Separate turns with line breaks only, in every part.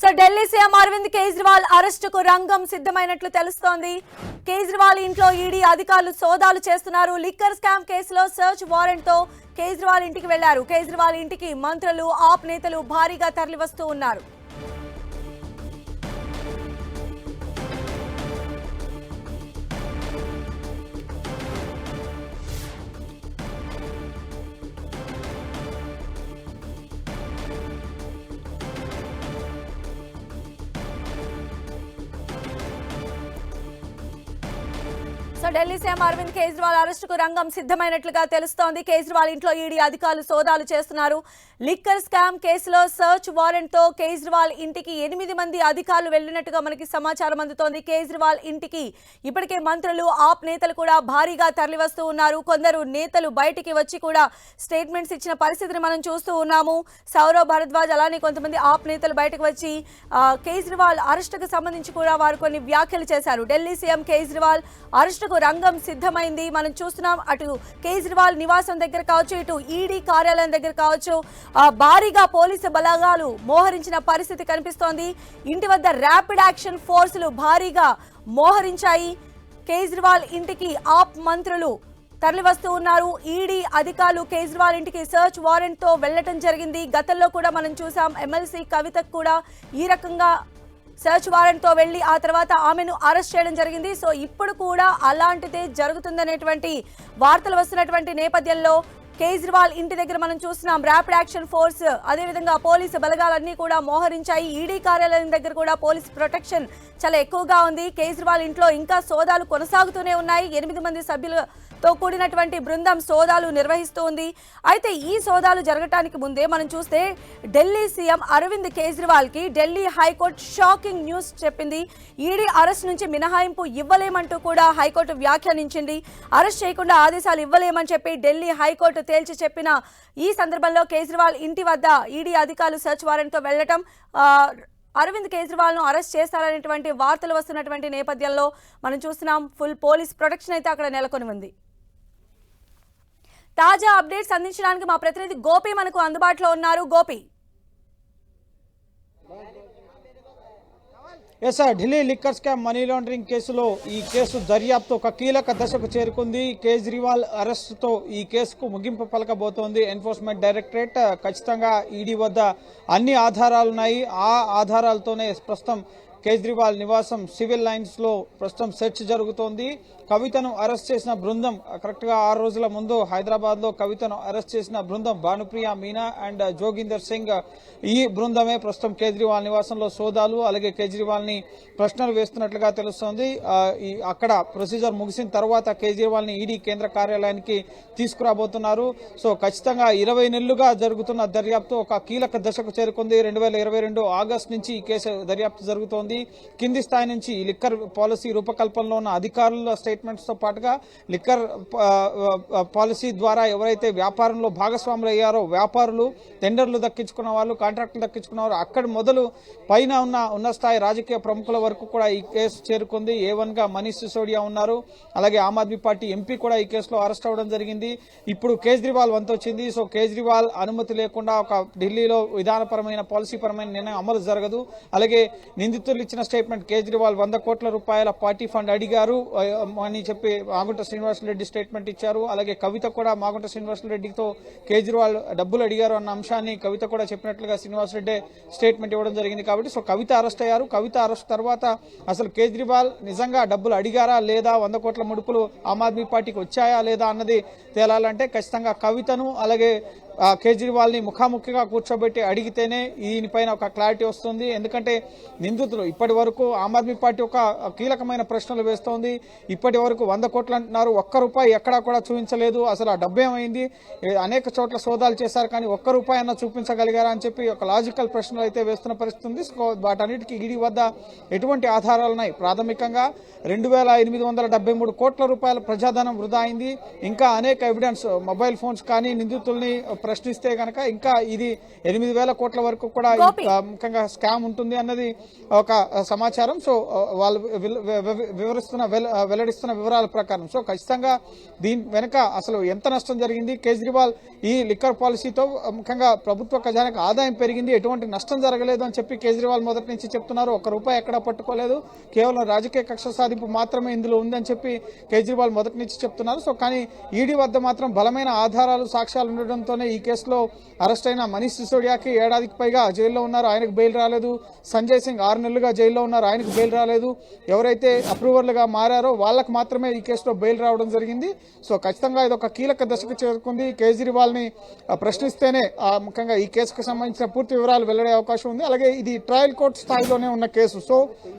So Delhi CM Arvind Kejriwal అరెస్టుకు రంగం సిద్ధమైనట్లు తెలుస్తోంది. కేజ్రీవాల్ ఇంట్లో ఈడీ అధికారులు సోదాలు చేస్తున్నారు. లిక్కర్ స్కామ్ కేసులో సర్చ్ వారెంట్తో కేజ్రీవాల్ ఇంటికి వెళ్ళారు. కేజ్రీవాల్ ఇంటికి మంత్రులు ఆప్ నేతలు భారీగా తరలివస్తూ ఉన్నారు. సో ఢిల్లీ సీఎం అరవింద్ కేజ్రీవాల్ అరెస్టుకు రంగం సిద్ధమైనట్లుగా తెలుస్తోంది. కేజ్రీవాల్ ఇంట్లో ఈడీ అధికారులు సోదాలు చేస్తున్నారు. లిక్కర్ స్కామ్ కేసులో సర్చ్ వారెంట్తో కేజ్రీవాల్ ఇంటికి ఎనిమిది మంది అధికారులు వెళ్ళినట్టుగా మనకి సమాచారం అందుతోంది. కేజ్రీవాల్ ఇంటికి ఇప్పటికే మంత్రులు ఆప్ నేతలు కూడా భారీగా తరలివస్తూ ఉన్నారు. కొందరు నేతలు బయటికి వచ్చి కూడా స్టేట్మెంట్స్ ఇచ్చిన పరిస్థితిని మనం చూస్తూ ఉన్నాము. సౌరవ్ భరద్వాజ్ అలానే కొంతమంది ఆప్ నేతలు బయటకు వచ్చి కేజ్రీవాల్ అరెస్టుకు సంబంధించి కూడా వారు కొన్ని వ్యాఖ్యలు చేశారు. ఢిల్లీ సీఎం కేజ్రీవాల్ అరెస్టుకు రంగం సిద్ధమైంది. మనం చూస్తున్నాం అటు కేజ్రీవాల్ నివాసం దగ్గర కావచ్చు ఇటు ఈడీ కార్యాలయం దగ్గర కావచ్చు. భారీగా పోలీసు బలగాలు మోహరించిన పరిస్థితి కనిపిస్తోంది. ఇంటి వద్ద ర్యాపిడ్ యాక్షన్ ఫోర్సులు భారీగా మోహరించాయి. కేజ్రీవాల్ ఇంటికి ఆప్ మంత్రులు తరలివస్తూ ఉన్నారు. ఈడీ అధికారులు కేజ్రీవాల్ ఇంటికి సర్చ్ వారెంట్తో వెళ్ళటం జరిగింది. గతంలో కూడా మనం చూసాం ఎమ్మెల్సీ కవితకు కూడా ఈ రకంగా సెర్చ్ వారెంట్తో వెళ్ళి ఆ తర్వాత ఆమెను అరెస్ట్ చేయడం జరిగింది. సో ఇప్పుడు కూడా అలాంటిదే జరుగుతుందనేటువంటి వార్తలు వస్తున్నటువంటి నేపథ్యంలో కేజ్రీవాల్ ఇంటి దగ్గర మనం చూస్తున్నాం. ర్యాపిడ్ యాక్షన్ ఫోర్స్ అదేవిధంగా పోలీసు బలగాలన్నీ కూడా మోహరించాయి. ఈడీ కార్యాలయం దగ్గర కూడా పోలీస్ ప్రొటెక్షన్ చాలా ఎక్కువగా ఉంది. కేజ్రీవాల్ ఇంట్లో ఇంకా సోదాలు కొనసాగుతూనే ఉన్నాయి. ఎనిమిది మంది సభ్యులు తో కూడినటువంటి బృందం సోదాలు నిర్వహిస్తోంది. అయితే ఈ సోదాలు జరగటానికి ముందే మనం చూస్తే Delhi CM Arvind కేజ్రీవాల్కి Delhi high court shocking news చెప్పింది. ఈడీ అరెస్ట్ నుంచి మినహాయింపు ఇవ్వలేమంటూ కూడా హైకోర్టు వ్యాఖ్యానించింది. అరెస్ట్ చేయకుండా ఆదేశాలు ఇవ్వలేమని చెప్పి ఢిల్లీ హైకోర్టు తేల్చి చెప్పిన ఈ సందర్భంలో కేజ్రీవాల్ ఇంటి వద్ద ఈడీ అధికారులు సెర్చ్ వారెంట్తో వెళ్ళటం అరవింద్ కేజ్రీవాల్ను అరెస్ట్ చేస్తారనేటువంటి వార్తలు వస్తున్నటువంటి నేపథ్యంలో మనం చూస్తున్నాం. ఫుల్ పోలీస్ ప్రొటెక్షన్ అయితే అక్కడ నెలకొని ఉంది. తాజా అప్డేట్స్ అందించడానికి మా ప్రతినిధి గోపి మనకు అందుబాటులో ఉన్నారు. Gopi.
Yes Delhi liquor scam money laundering కేసులో ఈ కేసు దర్యాప్తు ఒక కీలక దశకు చేరుకుంది. కేజ్రీవాల్ అరెస్టుతో ఈ కేసుకు ముగింపు పలకబోతోంది. ఎన్ఫోర్స్మెంట్ డైరెక్టరేట్ ఖచ్చితంగా ఈడీ వద్ద అన్ని ఆధారాలున్నాయి. ఆ ఆధారాలతోనే ప్రస్తుతం కేజ్రీవాల్ నివాసం సివిల్ లైన్స్లో ప్రస్తుతం సెర్చ్ జరుగుతోంది. కవితను అరెస్ట్ చేసిన బృందం కరెక్ట్గా ఆరు రోజుల ముందు హైదరాబాద్లో కవితను అరెస్ట్ చేసిన బృందం భానుప్రియ మీనా అండ్ జోగిందర్ సింగ్ ఈ బృందమే ప్రస్తుతం కేజ్రీవాల్ నివాసంలో సోదాలు. అలాగే కేజ్రీవాల్ని ప్రశ్నలు వేస్తున్నట్లుగా తెలుస్తోంది. అక్కడ ప్రొసీజర్ ముగిసిన తర్వాత కేజ్రీవాల్ని ఈడీ కేంద్ర కార్యాలయానికి తీసుకురాబోతున్నారు. సో ఖచ్చితంగా ఇరవై నెలలుగా జరుగుతున్న దర్యాప్తు ఒక కీలక దశకు చేరుకుంది. రెండు వేల ఇరవై రెండు ఆగస్టు నుంచి ఈ కేసు దర్యాప్తు జరుగుతోంది. కింది స్థాయి నుంచి లిక్కర్ పాలసీ రూపకల్పనలో ఉన్న అధికారుల స్టేట్మెంట్స్తో పాటుగా లిక్కర్ పాలసీ ద్వారా ఎవరైతే వ్యాపారంలో భాగస్వాములు అయ్యారో వ్యాపారులు టెండర్లు దక్కించుకున్న వాళ్ళు కాంట్రాక్టులు దక్కించుకున్న వారు అక్కడ మొదలు పైన ఉన్న ఉన్న స్థాయి రాజకీయ ప్రముఖుల వరకు కూడా ఈ కేసు చేరుకుంది. ఏ వన్గా మనీష్ సిసోడియా ఉన్నారు. అలాగే ఆమ్ ఆద్మీ పార్టీ ఎంపీ కూడా ఈ కేసులో అరెస్ట్ అవ్వడం జరిగింది. ఇప్పుడు కేజ్రీవాల్ వంతు వచ్చింది. సో కేజ్రీవాల్ అనుమతి లేకుండా ఒక ఢిల్లీలో విధానపరమైన పాలసీ పరమైన నిర్ణయం అమలు జరగదు. అలాగే నిందితులు ఇచ్చిన స్టేట్మెంట్ కేజ్రీవాల్ వంద కోట్ల రూపాయల పార్టీ ఫండ్ అడిగారు. అని చెప్పి మాగుంట శ్రీనివాసరెడ్డి స్టేట్మెంట్ ఇచ్చారు. అలాగే కవిత కూడా మాగుంట శ్రీనివాసరెడ్డితో కేజ్రీవాల్ డబ్బులు అడిగారు అన్న అంశాన్ని కవిత కూడా చెప్పినట్లుగా శ్రీనివాసరెడ్డి స్టేట్మెంట్ ఇవ్వడం జరిగింది కాబట్టి సో కవిత అరెస్ట్ అయ్యారు. కవిత అరెస్ట్ తర్వాత అసలు కేజ్రీవాల్ నిజంగా డబ్బులు అడిగారా లేదా? వంద కోట్ల ముడుపులు ఆమ్ ఆద్మీ పార్టీకి వచ్చాయా లేదా అన్నది తేలాలంటే ఖచ్చితంగా కవితను అలాగే కేజ్రీవాల్ని ముఖాముఖిగా కూర్చోబెట్టి అడిగితేనే దీనిపైన ఒక క్లారిటీ వస్తుంది. ఎందుకంటే నిందితులు ఇప్పటి వరకు ఆమ్ ఆద్మీ పార్టీ ఒక కీలకమైన ప్రశ్నలు వేస్తోంది. ఇప్పటి వరకు వంద కోట్లు అంటున్నారు. ఒక్క రూపాయి ఎక్కడా కూడా చూపించలేదు. అసలు ఆ డబ్బు ఏమైంది? అనేక చోట్ల సోదాలు చేశారు కానీ ఒక్క రూపాయి అన్న చూపించగలిగారా అని చెప్పి ఒక లాజికల్ ప్రశ్నలు అయితే వేస్తున్న పరిస్థితి ఉంది. సో వాటన్నిటికీ ఈడీ వద్ద ఎటువంటి ఆధారాలు ఉన్నాయి? ప్రాథమికంగా రెండు వేల ఎనిమిది వందల డెబ్బై మూడు కోట్ల రూపాయల ప్రజాధనం వృధా అయింది. ఇంకా అనేక ఎవిడెన్స్ మొబైల్ ఫోన్స్ కానీ నిందితుల్ని ప్రశ్నిస్తే గనక ఇంకా ఇది ఎనిమిది వేల కోట్ల వరకు కూడా ముఖ్యంగా స్కామ్ ఉంటుంది అన్నది ఒక సమాచారం. సో వాళ్ళు వివరిస్తున్న వెల్లడిస్తున్న వివరాల ప్రకారం. సో ఖచ్చితంగా దీని వెనక అసలు ఎంత నష్టం జరిగింది? కేజ్రీవాల్ ఈ లిక్కర్ పాలసీతో ముఖ్యంగా ప్రభుత్వ ఖజానాకు ఆదాయం పెరిగింది. ఎటువంటి నష్టం జరగలేదు అని చెప్పి కేజ్రీవాల్ మొదటి నుంచి చెప్తున్నారు. ఒక్క రూపాయి ఎక్కడా పట్టుకోలేదు. కేవలం రాజకీయ కక్ష సాధింపు మాత్రమే ఇందులో ఉందని చెప్పి కేజ్రీవాల్ మొదటి నుంచి చెప్తున్నారు. సో కానీ ఈడీ వద్ద మాత్రం బలమైన ఆధారాలు సాక్ష్యాలు ఉండడంతోనే ఈ ఈ కేసులో అరెస్ట్ అయిన మనీష్ సిసోడియాకి ఏడాదికి పైగా జైల్లో ఉన్నారు. ఆయనకు బెయిల్ రాలేదు. సంజయ్ సింగ్ ఆరు నెలలుగా జైల్లో ఉన్నారు. ఆయనకు బెయిల్ రాలేదు. ఎవరైతే అప్రూవర్లుగా మారారో వాళ్ళకు మాత్రమే ఈ కేసులో బెయిల్ రావడం జరిగింది. సో ఖచ్చితంగా ఇది ఒక కీలక దశకు చేరుకుంది. కేజ్రీవాల్ని ప్రశ్నిస్తేనే ముఖ్యంగా ఈ కేసుకు సంబంధించిన పూర్తి వివరాలు వెల్లడే అవకాశం ఉంది. అలాగే ఇది ట్రయల్ కోర్టు స్థాయిలోనే ఉన్న కేసు. సో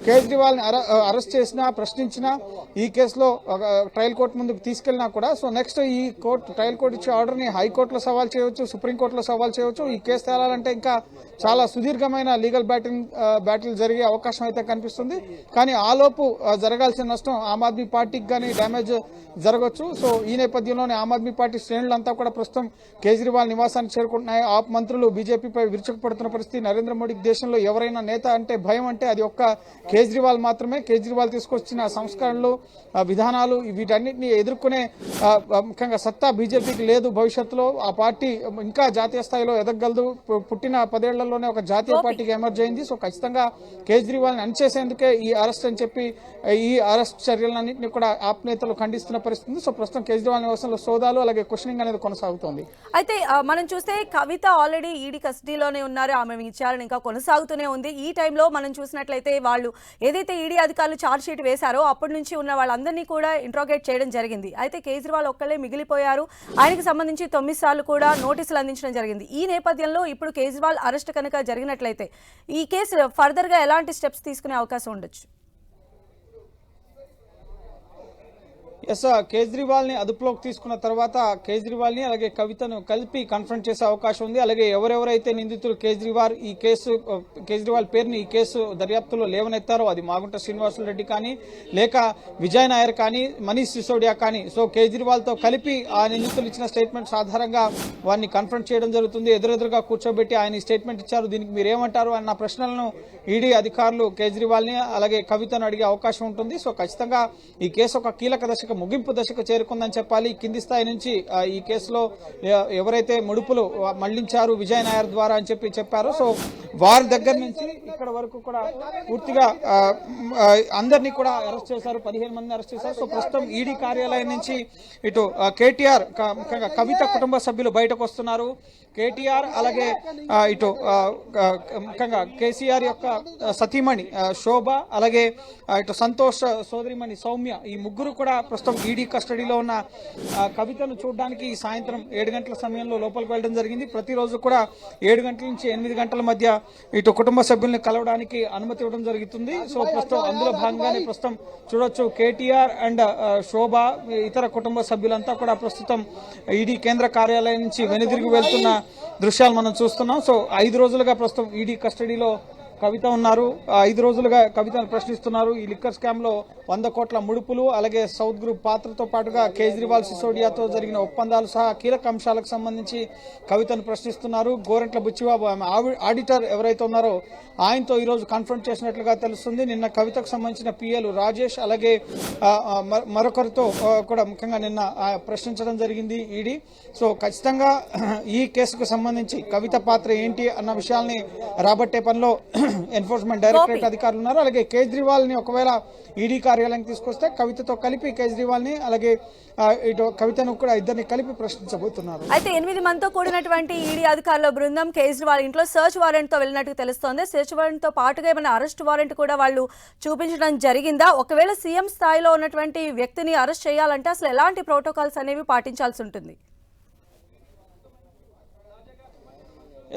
కేజ్రీవాల్ని అరెస్ట్ చేసినా ప్రశ్నించినా ఈ కేసులో ఒక ట్రయల్ కోర్టు ముందుకు తీసుకెళ్ళినా కూడా సో నెక్స్ట్ ఈ కోర్టు ట్రయల్ కోర్టు ఇచ్చే ఆర్డర్ని హైకోర్టులో సవాల్ చేయవచ్చు సుప్రీంకోర్టులో సవాల్ చేయవచ్చు ఈ కేసు తేలాలంటే ఇంకా చాలా సుదీర్ఘమైన లీగల్ బ్యాటింగ్ బ్యాటిల్ జరిగే అవకాశం అయితే కనిపిస్తుంది. కానీ ఆలోపు జరగాల్సిన నష్టం ఆమ్ ఆద్మీ పార్టీకి కానీ డ్యామేజ్ జరగవచ్చు సో ఈ నేపథ్యంలోనే ఆమ్ ఆద్మీ పార్టీ శ్రేణులంతా కూడా ప్రస్తుతం కేజ్రీవాల్ నివాసానికి చేరుకుంటున్నాయి. ఆప్ మంత్రులు బీజేపీపై విరుచుకుపడుతున్న పరిస్థితి నరేంద్ర మోడీకి దేశంలో ఎవరైనా నేత అంటే భయం అంటే అది ఒక్క కేజ్రీవాల్ మాత్రమే. కేజ్రీవాల్ తీసుకొచ్చిన సంస్కరణలు విధానాలు వీటన్నిటిని ఎదుర్కొనే ముఖ్యంగా సత్తా బీజేపీకి లేదు భవిష్యత్తులో. ఆ పార్టీ ఇంకా జాతీయ స్థాయిలో ఎదగలదు. పుట్టిన పదేళ్ళలోనే ఒక జాతీయ పార్టీకి ఎమర్జ్ అయింది. సో ఖచ్చితంగా కేజ్రీవాల్ని అణచేసేందుకే ఈ అరెస్ట్ అని చెప్పి ఈ అరెస్ట్ చర్యలన్నింటినీ కూడా ఆప్ నేతలు ఖండిస్తున్న పరిస్థితి. సో ప్రస్తుతం కేజ్రీవాల్ నివాసంలో సోదాలు అలాగే క్వశ్చనింగ్ అనేది కొనసాగుతోంది.
అయితే మనం చూస్తే కవిత ఆల్రెడీ ఈడీ కస్టడీలోనే ఉన్నారు. ఆమె విచారణ ఇంకా కొనసాగుతూనే ఉంది. ఈ టైంలో మనం చూసినట్లయితే వాళ్ళు ఏదైతే ఈడీ అధికారులు ఛార్జ్ షీట్ వేశారో అప్పటి నుంచి ఉన్న వాళ్ళందరినీ కూడా ఇంట్రోగేట్ చేయడం జరిగింది. అయితే కేజ్రీవాల్ ఒక్కళ్ళే మిగిలిపోయారు. ఆయనకు సంబంధించి తొమ్మిది సార్లు కూడా నోటీసులు అందించడం జరిగింది. ఈ నేపథ్యంలో ఇప్పుడు కేజ్రీవాల్ అరెస్ట్ కనుక జరిగినట్లయితే ఈ కేసు ఫర్దర్గా ఎలాంటి స్టెప్స్ తీసుకునే అవకాశం ఉండొచ్చు?
ఎస్ కేజ్రీవాల్ని అదుపులోకి తీసుకున్న తర్వాత కేజ్రీవాల్ని అలాగే కవితను కలిపి కన్ఫ్రంట్ చేసే అవకాశం ఉంది. అలాగే ఎవరెవరైతే నిందితులు కేజ్రీవాల్ ఈ కేసు కేజ్రీవాల్ పేరుని ఈ కేసు దర్యాప్తులో లేవనెత్తారో అది మాగుంట శ్రీనివాసులు రెడ్డి కానీ లేక విజయ్ నాయర్ కానీ మనీష్ సిసోడియా కానీ సో కేజ్రీవాల్తో కలిపి ఆ నిందితులు ఇచ్చిన స్టేట్మెంట్స్ ఆధారంగా వారిని కన్ఫ్రంట్ చేయడం జరుగుతుంది. ఎదురెదురుగా కూర్చోబెట్టి ఆయన స్టేట్మెంట్ ఇచ్చారు. దీనికి మీరేమంటారు అన్న ప్రశ్నలను ఈడీ అధికారులు కేజ్రీవాల్ని అలాగే కవితను అడిగే అవకాశం ఉంటుంది. సో ఖచ్చితంగా ఈ కేసు ఒక కీలక దశకు ముగింపు దశకు చేరుకుందని చెప్పాలి. కింది స్థాయి నుంచి ఈ కేసులో ఎవరైతే ముడుపులు మళ్ళించారు విజయ్ నాయర్ ద్వారా అని చెప్పి చెప్పారు. సో వారి దగ్గర నుంచి ఇక్కడ వరకు కూడా పూర్తిగా అందరినీ కూడా అరెస్ట్ చేశారు. పదిహేను మంది అరెస్ట్ చేశారు. సో ప్రస్తుతం ఈడీ కార్యాలయం నుంచి ఇటు కేటీఆర్ ముఖ్యంగా కవిత కుటుంబ సభ్యులు బయటకు వస్తున్నారు. కేటీఆర్ అలాగే ఇటు ముఖ్యంగా కేసీఆర్ యొక్క సతీమణి శోభ అలాగే ఇటు సంతోష్ సోదరిమణి సౌమ్య ఈ ముగ్గురు కూడా ప్రస్తుతం ఈడీ కస్టడీలో ఉన్న కవితను చూడడానికి ఈ సాయంత్రం ఏడు గంటల సమయంలో లోపలికి వెళ్ళడం జరిగింది. ప్రతిరోజు కూడా ఏడు గంటల నుంచి ఎనిమిది గంటల మధ్య ఇటు కుటుంబ సభ్యుల్ని కలవడానికి అనుమతి ఇవ్వడం జరుగుతుంది. సో ప్రస్తుతం అందులో భాగంగానే ప్రస్తుతం చూడొచ్చు కేటీఆర్ అండ్ శోభ ఇతర కుటుంబ సభ్యులంతా కూడా ప్రస్తుతం ఈడీ కేంద్ర కార్యాలయం నుంచి వెనుదిరిగి వెళ్తున్న దృశ్యాలు మనం చూస్తున్నాం. సో ఐదు రోజులుగా ప్రస్తుతం ఈడీ కస్టడీలో కవిత ఉన్నారు. ఐదు రోజులుగా కవితను ప్రశ్నిస్తున్నారు. ఈ లిక్కర్ స్కామ్లో వంద కోట్ల ముడుపులు అలాగే సౌత్ గ్రూప్ పాత్రతో పాటుగా కేజ్రీవాల్ సిసోడియాతో జరిగిన ఒప్పందాలు సహా కీలక అంశాలకు సంబంధించి కవితను ప్రశ్నిస్తున్నారు. గోరెంట్ల బుచ్చిబాబు ఆమె ఆడిటర్ ఎవరైతే ఉన్నారో ఆయనతో ఈరోజు కన్ఫర్మ్ చేసినట్లుగా తెలుస్తుంది. నిన్న కవితకు సంబంధించిన పిఎలు రాజేష్ అలాగే మరొకరితో కూడా ముఖ్యంగా నిన్న ప్రశ్నించడం జరిగింది ఈడీ. సో ఖచ్చితంగా ఈ కేసుకు సంబంధించి కవిత పాత్ర ఏంటి అన్న విషయాల్ని రాబట్టే పనిలో ఎన్ఫోర్స్మెంట్ డైరెక్టరేట్ అధికారులు ఉన్నారు. అలాగే కేజ్రీవాల్ని ఒకవేళ ఈడీ కార్యాలయానికి తీసుకొస్తే కవితతో కలిపి కేజ్రీవాల్ని అలాగే ఇటు కవితను కూడా ఇద్దరిని కలిపి ప్రశ్నించబోతున్నారు.
అయితే ఎనిమిది మందితో కూడినటువంటి ఈడీ అధికారుల బృందం కేజ్రీవాల్ ఇంట్లో సర్చ్ వారెంట్తో వెళ్ళినట్టు తెలుస్తోంది. సర్చ్ వారెంట్తో పాటుగా ఏమైనా అరెస్ట్ వారెంట్ కూడా వాళ్ళు చూపించడం జరిగిందా? ఒకవేళ సీఎం స్థాయిలో ఉన్నటువంటి వ్యక్తిని అరెస్ట్ చేయాలంటే అసలు ఎలాంటి ప్రోటోకాల్స్ అనేవి పాటించాల్సి ఉంటుంది?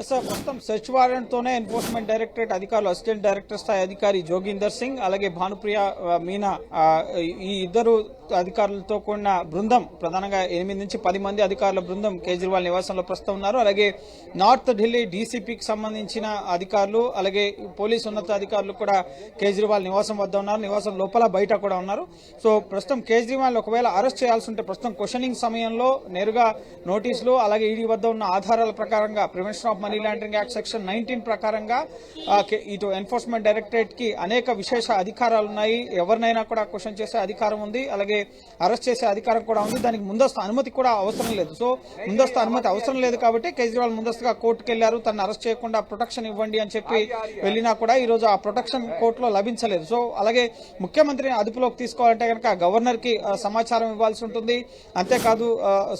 ఎస్ సార్ ప్రస్తుతం సెర్చ్ వారెంట్తోనే ఎన్ఫోర్స్మెంట్ డైరెక్టరేట్ అధికారులు అసిస్టెంట్ డైరెక్టర్ స్థాయి అధికారి జోగిందర్ సింగ్ అలాగే భానుప్రియ మీనా ఈ ఇద్దరు అధికారులతో కూడిన బృందం ప్రధానంగా ఎనిమిది నుంచి పది మంది అధికారుల బృందం కేజ్రీవాల్ నివాసంలో ప్రస్తుతం ఉన్నారు. అలాగే నార్త్ ఢిల్లీ డీసీపీకి సంబంధించిన అధికారులు అలాగే పోలీసు ఉన్నతాధికారులు కూడా కేజ్రీవాల్ నివాసం వద్ద ఉన్నారు. నివాసం లోపల బయట కూడా ఉన్నారు. సో ప్రస్తుతం కేజ్రీవాల్ ఒకవేళ అరెస్ట్ చేయాల్సి ఉంటే ప్రస్తుతం క్వశ్చనింగ్ సమయంలో నేరుగా నోటీసులు అలాగే ఈడీ వద్ద ఉన్న ఆధారాల ప్రకారంగా prevention of money laundering act section nineteen ప్రకారంగా ఇటు ఎన్ఫోర్స్మెంట్ డైరెక్టరేట్కి అనేక విశేష అధికారాలు ఉన్నాయి. ఎవరినైనా కూడా క్వశ్చన్ చేసే అధికారం ఉంది. అలాగే అరెస్ట్ చేసే అధికారం కూడా ఉంది. దానికి ముందస్తు అనుమతి కూడా అవసరం లేదు. సో ముందస్తు అనుమతి అవసరం లేదు కాబట్టి కేజ్రీవాల్ ముందస్తుగా కోర్టుకు వెళ్ళారు తను అరెస్ట్ చేయకుండా ప్రొటెక్షన్ ఇవ్వండి అని చెప్పి వెళ్ళినా కూడా ఈ రోజు ఆ ప్రొటెక్షన్ కోర్టులో లభించలేదు. సో అలాగే ముఖ్యమంత్రిని అదుపులోకి తీసుకోవాలంటే కనుక గవర్నర్కి సమాచారం ఇవ్వాల్సి ఉంటుంది. అంతేకాదు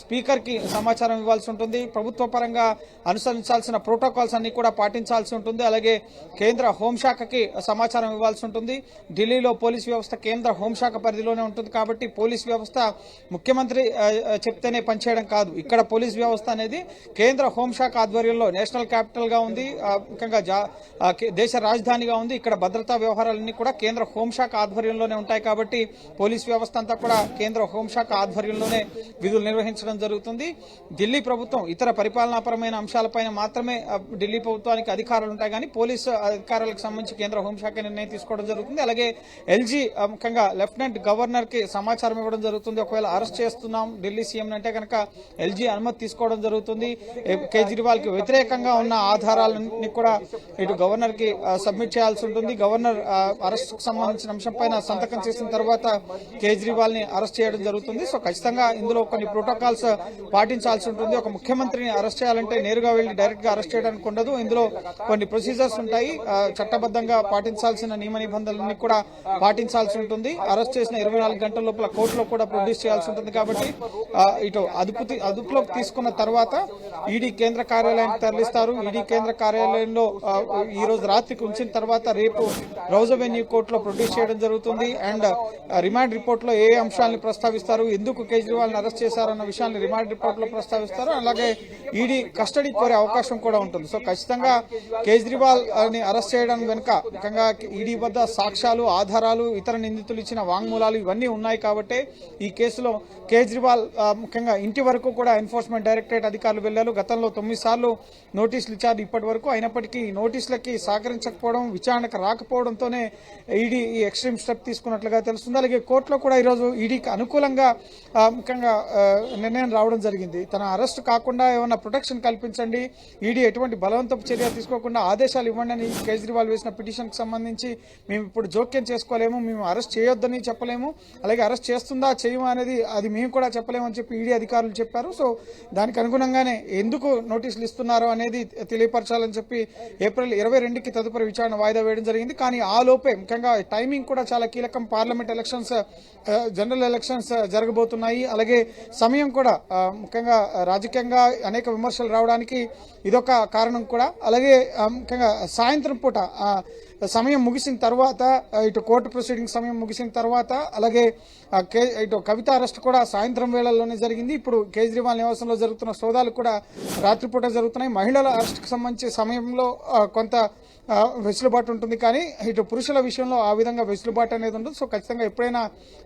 స్పీకర్కి సమాచారం ఇవ్వాల్సి ఉంటుంది. ప్రభుత్వ పరంగా అనుసరించాల్సిన ప్రోటోకాల్స్ అన్ని కూడా పాటించాల్సి ఉంటుంది. అలాగే కేంద్ర హోంశాఖకి సమాచారం ఇవ్వాల్సి ఉంటుంది. ఢిల్లీలో పోలీస్ వ్యవస్థ కేంద్ర హోంశాఖ పరిధిలోనే ఉంటుంది కాబట్టి పోలీస్ వ్యవస్థ ముఖ్యమంత్రి చెప్తేనే పనిచేయడం కాదు. ఇక్కడ పోలీస్ వ్యవస్థ అనేది కేంద్ర హోంశాఖ ఆధ్వర్యంలో నేషనల్ క్యాపిటల్గా ఉంది. ముఖ్యంగా జా- కే- దేశ రాజధానిగా ఉంది. ఇక్కడ భద్రతా వ్యవహారాలన్నీ కూడా కేంద్ర హోంశాఖ ఆధ్వర్యంలోనే ఉంటాయి కాబట్టి పోలీస్ వ్యవస్థ అంతా కూడా కేంద్ర హోంశాఖ ఆధ్వర్యంలోనే విధులు నిర్వహించడం జరుగుతుంది. ఢిల్లీ ప్రభుత్వం ఇతర పరిపాలనాపరమైన అంశాలపైన మాత్రమే మాత్రమే ఢిల్లీ ప్రభుత్వానికి అధికారాలు ఉంటాయి కానీ పోలీసు అధికారాలకు సంబంధించి కేంద్ర హోంశాఖ నిర్ణయం తీసుకోవడం జరుగుతుంది. అలాగే ఎల్జీ ముఖ్యంగా లెఫ్టినెంట్ గవర్నర్కి సమాచారం ఇవ్వడం జరుగుతుంది. ఒకవేళ అరెస్ట్ చేస్తున్నాం ఢిల్లీ సీఎం అంటే కనుక ఎల్జీ అనుమతి తీసుకోవడం జరుగుతుంది. కేజ్రీవాల్కి వ్యతిరేకంగా ఉన్న ఆధారాలన్నీ కూడా ఇటు గవర్నర్కి సబ్మిట్ చేయాల్సి ఉంటుంది. గవర్నర్ అరెస్ట్కు సంబంధించిన అంశం పైన సంతకం చేసిన తర్వాత కేజ్రీవాల్ని అరెస్ట్ చేయడం జరుగుతుంది. సో ఖచ్చితంగా ఇందులో కొన్ని ప్రోటోకాల్స్ పాటించాల్సి ఉంటుంది. ఒక ముఖ్యమంత్రిని అరెస్ట్ చేయాలంటే నేరుగా వెళ్ళి డైరెక్ట్గా అరెస్ట్ చేయడానికి ఉండదు. ఇందులో కొన్ని ప్రొసీజర్స్ ఉంటాయి. చట్టబద్ధంగా పాటించాల్సిన నియమ నిబంధనలన్నీ కూడా పాటించాల్సి ఉంటుంది. అరెస్ట్ చేసిన ఇరవై నాలుగు గంటల లోపల కోర్టులో కూడా ప్రొడ్యూస్ చేయాల్సి ఉంటుంది కాబట్టి ఇటు అదుపు అదుపులోకి తీసుకున్న తర్వాత ఈడీ కేంద్ర కార్యాలయానికి తరలిస్తారు. ఈడీ కేంద్ర కార్యాలయంలో ఈ రోజు రాత్రికి ఉంచిన తర్వాత రేపు రౌజ్ అవెన్యూ కోర్టులో ప్రొడ్యూస్ చేయడం జరుగుతుంది. అండ్ రిమాండ్ రిపోర్ట్లో ఏ అంశాలను ప్రస్తావిస్తారు ఎందుకు కేజ్రీవాల్ అరెస్ట్ చేశారన్న విషయాన్ని రిమాండ్ రిపోర్ట్లో ప్రస్తావిస్తారు. అలాగే ఈడీ కస్టడీ కోరే అవకాశం కూడా ఉంటుంది. సో ఖచ్చితంగా కేజ్రీవాల్ని అరెస్ట్ చేయడం వెనుక ముఖ్యంగా ఈడీ వద్ద సాక్ష్యాలు ఆధారాలు ఇతర నిందితులు ఇచ్చిన వాంగ్మూలాలు ఇవన్నీ ఉన్నాయి కాబట్టి ఈ కేసులో కేజ్రీవాల్ ముఖ్యంగా ఇంటి వరకు కూడా ఎన్ఫోర్స్మెంట్ డైరెక్టరేట్ అధికారులు వెళ్ళారు గతంలో తొమ్మిది సార్లు నోటీసులు ఇచ్చారు. ఇప్పటి వరకు అయినప్పటికీ నోటీసులకి సహకరించకపోవడం విచారణకు రాకపోవడంతోనే ఈడీ ఈ ఎక్స్ట్రీమ్ స్టెప్ తీసుకున్నట్లుగా తెలుస్తుంది. అలాగే కోర్టులో కూడా ఈరోజు ఈడీకి అనుకూలంగా ముఖ్యంగా నిర్ణయం రావడం జరిగింది. తన అరెస్ట్ కాకుండా ఏమైనా ప్రొటెక్షన్ కల్పించండి. ఈడీ ఎటువంటి బలవంతపు చర్య తీసుకోకుండా ఆదేశాలు ఇవ్వండి అని కేజ్రీవాల్ వేసిన పిటిషన్కి సంబంధించి మేము ఇప్పుడు జోక్యం చేసుకోలేము మేము అరెస్ట్ చేయొద్దని చెప్పలేము అలాగే అరెస్ట్ చేస్తుందా చేయమా అనేది అది మేము కూడా చెప్పలేము అని చెప్పి ఈడీ అధికారులు చెప్పారు. సో దానికి అనుగుణంగానే ఎందుకు నోటీసులు ఇస్తున్నారో అనేది తెలియపరచాలని చెప్పి ఏప్రిల్ ఇరవై రెండుకి తదుపరి విచారణ వాయిదా వేయడం జరిగింది. కానీ ఆ లోపే ముఖ్యంగా టైమింగ్ కూడా చాలా కీలకం. పార్లమెంట్ ఎలక్షన్స్ జనరల్ ఎలక్షన్స్ జరగబోతున్నాయి. అలాగే సమయం కూడా ముఖ్యంగా రాజకీయంగా అనేక విమర్శలు రావడానికి ఇదొక కారణం కూడా. అలాగే ముఖ్యంగా సాయంత్రం పూట సమయం ముగిసిన తర్వాత ఇటు కోర్టు ప్రొసీడింగ్ సమయం ముగిసిన తర్వాత అలాగే ఇటు కవిత అరెస్ట్ కూడా సాయంత్రం వేళల్లోనే జరిగింది. ఇప్పుడు కేజ్రీవాల్ నివాసంలో జరుగుతున్న సోదాలు కూడా రాత్రిపూట జరుగుతున్నాయి. మహిళల అరెస్ట్కి సంబంధించి సమయంలో కొంత వెసులుబాటు ఉంటుంది. కానీ ఇటు పురుషుల విషయంలో ఆ విధంగా వెసులుబాటు అనేది ఉండదు. సో ఖచ్చితంగా ఎప్పుడైనా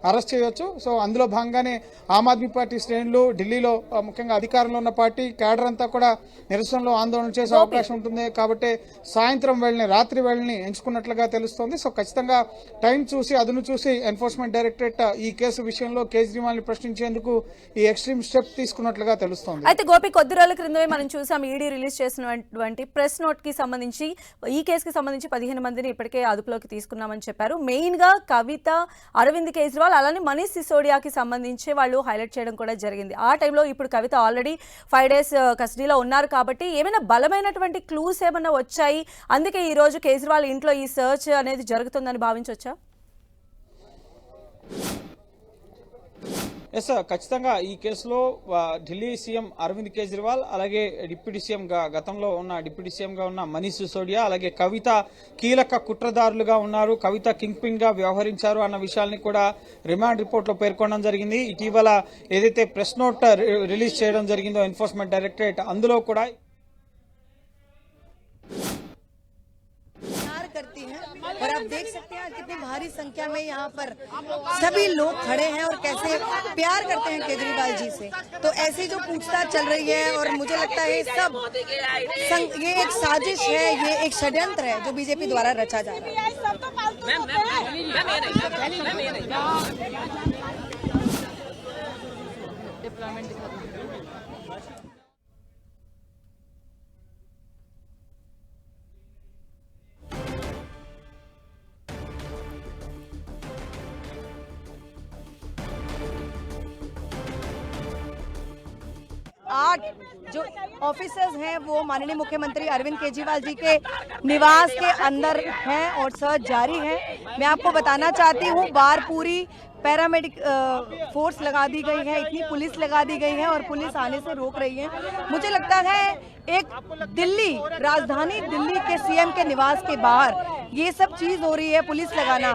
అరెస్ట్ చేయొచ్చు. సో అందులో భాగంగానే ఆమ్ ఆద్మీ పార్టీ శ్రేణులు ఢిల్లీలో ముఖ్యంగా అధికారంలో ఉన్న పార్టీ క్యాడర్ అంతా కూడా నిరసనలో ఆందోళన చేసే అవకాశం ఉంటుంది. కాబట్టి సాయంత్రం వేళని రాత్రి వేళని ఎంచుకున్నట్లుగా తెలుస్తోంది. సో ఖచ్చితంగా టైం చూసి అదును చూసి ఎన్ఫోర్స్మెంట్ డైరెక్టరేట్ ఈ కేసు విషయంలో కేజ్రీవాల్ని ప్రశ్నించేందుకు ఈ ఎక్స్ట్రీమ్ స్టెప్ తీసుకున్నట్లుగా తెలుస్తోంది.
అయితే గోపి కొద్ది రోజుల క్రిందమే మనం చూసాం ఈడీ రిలీజ్ చేసినటువంటి ప్రెస్ నోట్కి సంబంధించి ఈ కేసుకి సంబంధించి పదిహేను మందిని ఇప్పటికే అదుపులోకి తీసుకున్నామని చెప్పారు. మెయిన్గా కవిత అరవింద్ కేజ్రీవాల్ అలానే మనీష్ సిసోడియాకి సంబంధించి వాళ్ళు హైలైట్ చేయడం కూడా జరిగింది. ఆ టైంలో ఇప్పుడు కవిత ఆల్రెడీ ఫైవ్ డేస్ కస్టడీలో ఉన్నారు కాబట్టి ఏమైనా బలమైనటువంటి క్లూస్ ఏమైనా వచ్చాయి? అందుకే ఈ రోజు కేజ్రీవాల్ ఇంట్లో ఈ సర్చ్ అనేది జరుగుతుందని భావించవచ్చా
ఎస్ సార్ ఖచ్చితంగా ఈ కేసులో ఢిల్లీ సీఎం అరవింద్ కేజ్రీవాల్ అలాగే డిప్యూటీ సీఎంగా గతంలో ఉన్న డిప్యూటీ సీఎంగా ఉన్న మనీష్ సిసోడియా అలాగే కవిత కీలక కుట్రదారులుగా ఉన్నారు. కవిత కింగ్ పిన్గా వ్యవహరించారు అన్న విషయాన్ని కూడా రిమాండ్ రిపోర్ట్లో పేర్కొనడం జరిగింది. ఇటీవల ఏదైతే ప్రెస్ నోట్ రిలీజ్ చేయడం జరిగిందో ఎన్ఫోర్స్మెంట్ డైరెక్టరేట్ అందులో కూడా
करती हैं। और आप देख सकते हैं कितनी भारी संख्या में यहाँ पर सभी लोग खड़े हैं और कैसे प्यार करते हैं केजरीवाल जी से। तो ऐसी जो पूछताछ चल रही है और मुझे लगता है सब ये एक साजिश है, ये एक षड्यंत्र है जो बीजेपी द्वारा रचा जा रहा है। आठ जो ऑफिसर्स हैं, वो माननीय मुख्यमंत्री अरविंद केजरीवाल जी के निवास के अंदर हैं और सर्च जारी है। मैं आपको बताना चाहती हूँ, बार पूरी पैरामेडिक फोर्स लगा दी गई है, इतनी पुलिस लगा दी गई है और पुलिस आने से रोक रही है। मुझे लगता है, एक दिल्ली, राजधानी दिल्ली के सीएम के निवास के बाहर ये सब चीज़ हो रही है, पुलिस लगाना।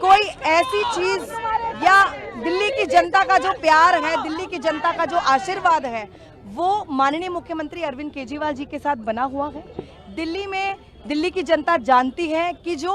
कोई ऐसी चीज़ या दिल्ली की जनता का जो प्यार है, दिल्ली की जनता का जो आशीर्वाद है वो माननीय मुख्यमंत्री अरविंद केजरीवाल जी के साथ बना हुआ है। दिल्ली में दिल्ली की जनता जानती है कि जो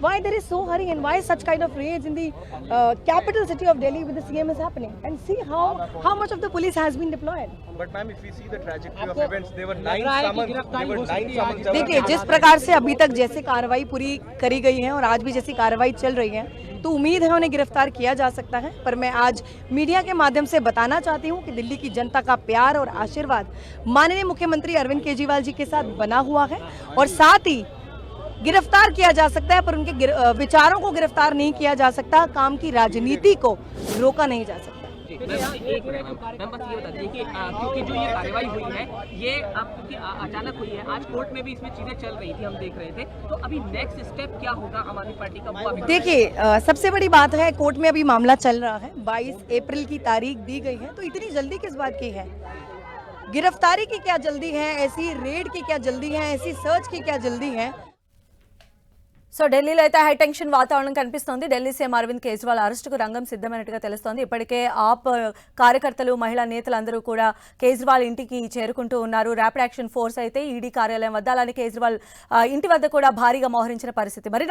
Why there is so hurry, and why such kind of raids in the uh, capital city of Delhi with the CM is happening? And see how how much of the police has been deployed.
But ma'am, if we see the trajectory of events, there were nine summons. There were nine summons.
देखिए जिस प्रकार से अभी तक जैसे कार्रवाई पूरी करी गई है और आज भी जैसी कार्रवाई चल रही है तो उम्मीद है उन्हें गिरफ़्तार किया जा सकता है पर मैं आज मीडिया के माध्यम से बताना चाहती हूँ कि दिल्ली की जनता का प्यार और आशीर्वाद माननीय मुख्यमंत्री अरविंद केजरीवाल जी के साथ बना हुआ है और साथ ही गिरफ़्तार किया जा सकता है पर उनके विचारों को गिरफ़्तार नहीं किया जा सकता काम की राजनीति को रोका नहीं जा सकता।
क्योंकि जो ये कार्रवाई हुई है ये आप क्योंकि अचानक हुई है आज कोर्ट में भी इसमें चीज़ें चल रही थी हम देख रहे थे तो अभी नेक्स्ट स्टेप क्या होगा आदमी पार्टी का?
देखिए सबसे बड़ी बात है कोर्ट में अभी मामला चल रहा है 22 अप्रैल की तारीख दी गई है तो इतनी जल्दी किस बात की है? गिरफ्तारी की क्या जल्दी है ऐसी रेड की क्या जल्दी है ऐसी सर्च की क्या जल्दी है?
సో ఢిల్లీలో అయితే హైటెన్షన్ వాతావరణం కనిపిస్తోంది. ఢిల్లీ సీఎం అరవింద్ కేజ్రీవాల్ అరెస్టుకు రంగం సిద్ధమైనట్టుగా తెలుస్తోంది. ఇప్పటికే ఆప్ కార్యకర్తలు మహిళా నేతలందరూ కూడా కేజ్రీవాల్ ఇంటికి చేరుకుంటూ ఉన్నారు. ర్యాపిడ్ యాక్షన్ ఫోర్స్ అయితే ఈడీ కార్యాలయం వద్ద అలానే కేజ్రీవాల్ ఇంటి వద్ద కూడా భారీగా మోహరించిన పరిస్థితి. మరి